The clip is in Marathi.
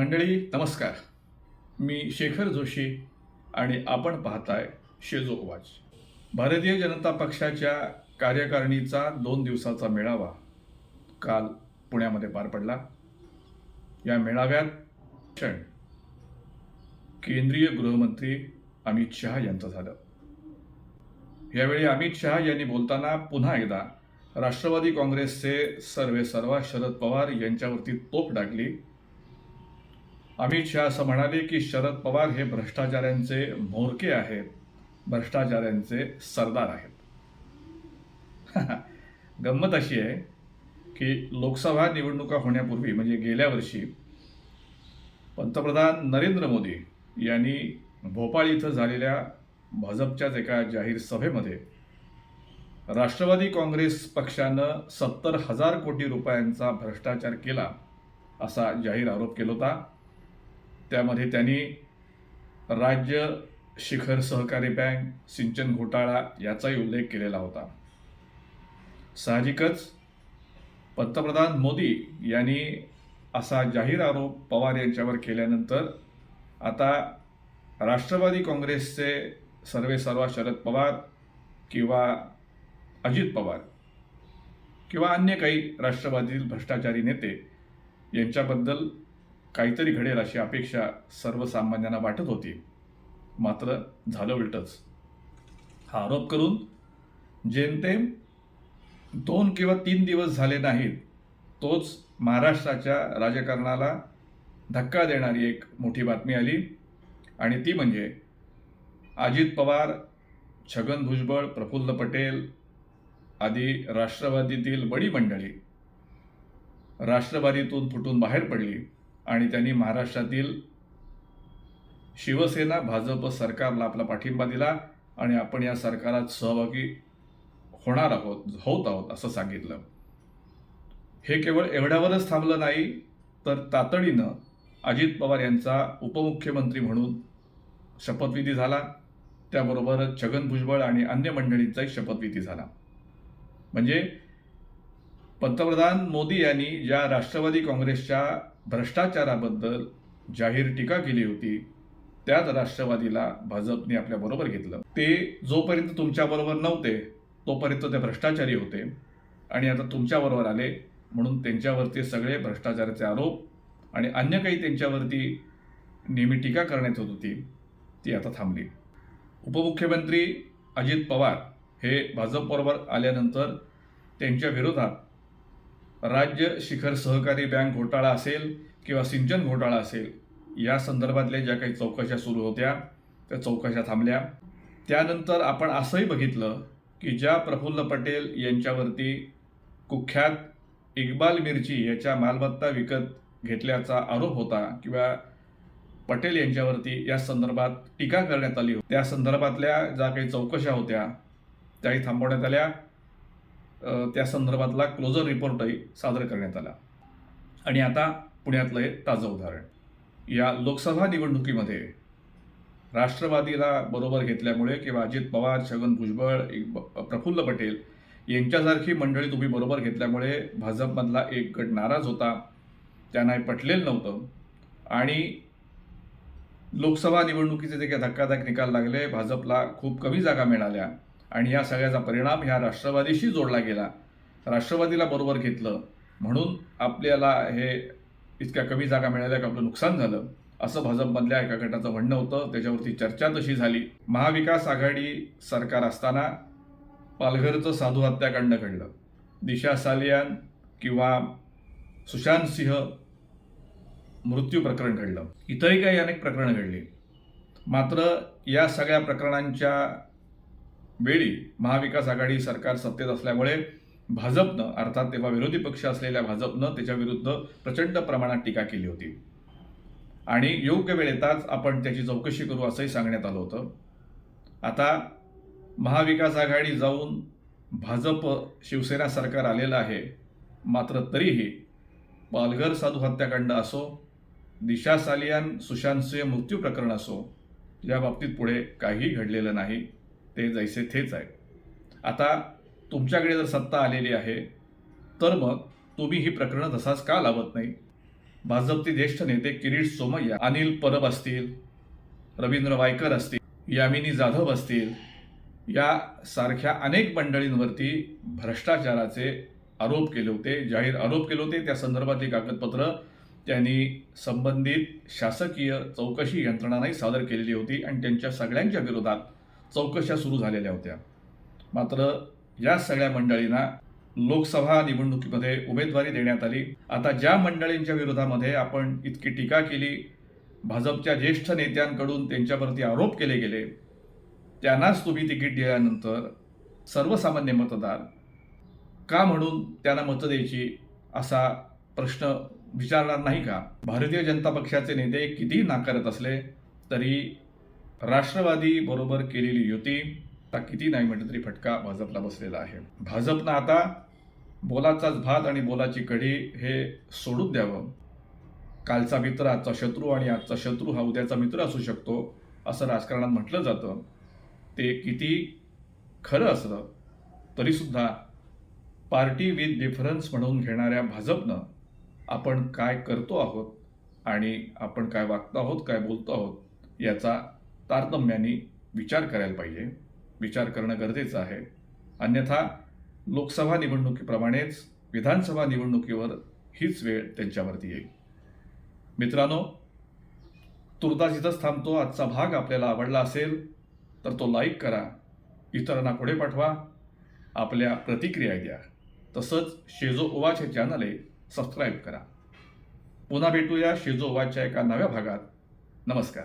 मंडळी नमस्कार. मी शेखर जोशी आणि आपण पाहताय शेजो वाच भारतीय जनता पक्षाच्या कार्यकारिणीचा दोन दिवसाचा मेळावा काल पुण्यामध्ये पार पडला. या मेळाव्यात क्षण केंद्रीय गृहमंत्री अमित शहा यांचं झालं. यावेळी अमित शहा यांनी बोलताना पुन्हा एकदा राष्ट्रवादी काँग्रेसचे सर्वे सर्वा शरद पवार यांच्यावरती तोफ टाकली अमित शहा असं म्हणाले की शरद पवार हे भ्रष्टाचाऱ्यांचे म्होरके आहेत भ्रष्टाचाऱ्यांचे सरदार आहेत. गंमत अशी आहे की लोकसभा निवडणुका होण्यापूर्वी म्हणजे गेल्या वर्षी पंतप्रधान नरेंद्र मोदी यांनी भोपाळ इथं झालेल्या भाजपच्याच एका जाहीर सभेमध्ये राष्ट्रवादी काँग्रेस पक्षानं सत्तर हजार कोटी रुपयांचा भ्रष्टाचार केला असा जाहीर आरोप केला होता. त्यामध्ये त्यांनी राज्य शिखर सहकारी बँक सिंचन घोटाळा याचाही उल्लेख केलेला होता. साहजिकच पंतप्रधान मोदी यांनी असा जाहीर आरोप पवार यांच्यावर केल्यानंतर आता राष्ट्रवादी काँग्रेसचे सर्वे सर्वा शरद पवार किंवा अजित पवार किंवा अन्य काही राष्ट्रवादीतील भ्रष्टाचारी नेते यांच्याबद्दल काहीतरी घडेल अशी अपेक्षा सर्वसामान्यांना वाटत होती. मात्र झालं उलटच. हा आरोप करून जेमतेम दोन किंवा तीन दिवस झाले नाहीत तोच महाराष्ट्राच्या राजकारणाला धक्का देणारी एक मोठी बातमी आली. आणि ती म्हणजे अजित पवार छगन भुजबळ प्रफुल्ल पटेल आदी राष्ट्रवादीतील बडी मंडळी राष्ट्रवादीतून फुटून बाहेर पडली. आणि त्यांनी महाराष्ट्रातील शिवसेना भाजप सरकारला आपला पाठिंबा दिला आणि आपण या सरकारात सहभागी होणार आहोत होत आहोत असं सांगितलं. हे केवळ एवढ्यावरच थांबलं नाही तर तातडीनं अजित पवार यांचा उपमुख्यमंत्री म्हणून शपथविधी झाला. त्याबरोबरच छगन भुजबळ आणि अन्य मंडळींचाही शपथविधी झाला. म्हणजे पंतप्रधान मोदी यांनी ज्या राष्ट्रवादी काँग्रेसच्या भ्रष्टाचाराबद्दल जाहीर टीका केली होती त्याच राष्ट्रवादीला भाजपने आपल्याबरोबर घेतलं. ते जोपर्यंत तुमच्याबरोबर नव्हते तोपर्यंत ते भ्रष्टाचारी होते. आणि आता तुमच्याबरोबर आले म्हणून त्यांच्यावरती सगळे भ्रष्टाचाराचे आरोप आणि अन्य काही त्यांच्यावरती नेहमी टीका करण्यात होत होती ती आता थांबली. उपमुख्यमंत्री अजित पवार हे भाजपबरोबर आल्यानंतर त्यांच्या विरोधात राज्य शिखर सहकारी बँक घोटाळा असेल किंवा सिंचन घोटाळा असेल या संदर्भातल्या ज्या काही चौकशा सुरू होत्या त्या चौकशा थांबल्या. त्यानंतर आपण असंही बघितलं की ज्या प्रफुल्ल पटेल यांच्यावरती कुख्यात इक्बाल मिर्ची याच्या मालमत्ता विकत घेतल्याचा आरोप होता किंवा पटेल यांच्यावरती या संदर्भात टीका करण्यात आली होती. त्या संदर्भातल्या ज्या काही चौकशा होत्या त्याही थांबवण्यात आल्या. त्या संदर्भातला क्लोजर रिपोर्टही सादर करण्यात आला. आणि आता पुण्यातलं एक ताजं उदाहरण. या लोकसभा निवडणुकीमध्ये राष्ट्रवादीला बरोबर घेतल्यामुळे किंवा अजित पवार छगन भुजबळ एक प्रफुल्ल पटेल यांच्यासारखी मंडळी तुम्ही बरोबर घेतल्यामुळे भाजपमधला एक गट नाराज होता. त्यांना हे पटलेलं नव्हतं. आणि लोकसभा निवडणुकीचे जे काही धक्कादायक निकाल लागले भाजपला खूप कमी जागा मिळाल्या. आणि या सगळ्याचा परिणाम ह्या राष्ट्रवादीशी जोडला गेला. राष्ट्रवादीला बरोबर घेतलं. म्हणून आपल्याला हे इतक्या कमी जागा मिळाल्या की आपलं नुकसान झालं. असं भाजपमधल्या एका गटाचं म्हणणं होतं. त्याच्यावरती चर्चा तशी झाली. महाविकास आघाडी सरकार असताना पालघरचं साधू हत्याकांड घडलं. दिशा सालियान किंवा सुशांत सिंह मृत्यू प्रकरण घडलं. इतरही काही अनेक प्रकरणं घडली. मात्र या सगळ्या प्रकरणांच्या वेळी महाविकास आघाडी सरकार सत्तेत असल्यामुळे भाजपनं अर्थात तेव्हा विरोधी पक्ष असलेल्या भाजपनं त्याच्या विरुद्ध प्रचंड प्रमाणात टीका केली होती. आणि योग्य वेळ येताच आपण त्याची चौकशी करू असंही सांगण्यात आलं होतं. आता महाविकास आघाडी जाऊन भाजप शिवसेना सरकार आलेलं आहे मात्र तरीही पालघर साधू हत्याकांड असो दिशा सालियान सुशांतचे मृत्यू प्रकरण असो या बाबतीत पुढे काहीही घडलेलं नाही. ते जैसे थेच आहे आता तुमच्याकडे जर सत्ता आलेली आहे तर मग तुम्ही ही प्रकरणं तसाच का लावत नाही? भाजपचे ज्येष्ठ नेते किरीट सोमय्या अनिल परब असतील रवींद्र वायकर असतील यामिनी जाधव असतील या सारख्या अनेक मंडळींवरती भ्रष्टाचाराचे आरोप केले होते जाहीर आरोप केले होते. त्या संदर्भातली कागदपत्र त्यांनी संबंधित शासकीय चौकशी यंत्रणांनाही सादर केलेली होती आणि त्यांच्या सगळ्यांच्या विरोधात चौकशा सुरू झालेल्या होत्या. मात्र या सगळ्या मंडळींना लोकसभा निवडणुकीमध्ये उमेदवारी देण्यात आली. आता ज्या मंडळींच्या विरोधामध्ये आपण इतकी टीका केली भाजपच्या ज्येष्ठ नेत्यांकडून त्यांच्यावरती आरोप केले गेले त्यांनाच तुम्ही तिकीट दिल्यानंतर सर्वसामान्य मतदार का म्हणून त्यांना मतं द्यायची असा प्रश्न विचारणार नाही का? भारतीय जनता पक्षाचे नेते कितीही नाकारत असले तरी राष्ट्रवादी बरोबर केलेली युती आता किती नाही म्हटलं तरी फटका भाजपला बसलेला आहे. भाजपनं आता बोलाचाच भात आणि बोलाची कढी हे सोडून द्यावं. कालचा मित्र आजचा शत्रू आणि आजचा शत्रू हा उद्याचा मित्र असू शकतो असं राजकारणात म्हटलं जातं. ते किती खरं असलं तरीसुद्धा पार्टी विथ डिफरन्स म्हणून घेणाऱ्या भाजपनं आपण काय करतो आहोत आणि आपण काय वागतो आहोत काय बोलतो आहोत याचा तारतम्याने विचार करायला पाहिजे. विचार करणं गरजेचं आहे. अन्यथा लोकसभा निवडणुकीप्रमाणेच विधानसभा निवडणुकीवर हीच वेळ त्यांच्यावरती येईल. मित्रांनो तुर्तास इथंच थांबतो. आजचा भाग आपल्याला आवडला असेल तर तो लाईक करा. इतरांना पुढे पाठवा. आपल्या प्रतिक्रिया द्या. तसंच शेजो ओवाच हे चॅनल आहे सबस्क्राईब करा. पुन्हा भेटूया शेजो ओवाच्या एका नव्या भागात. नमस्कार.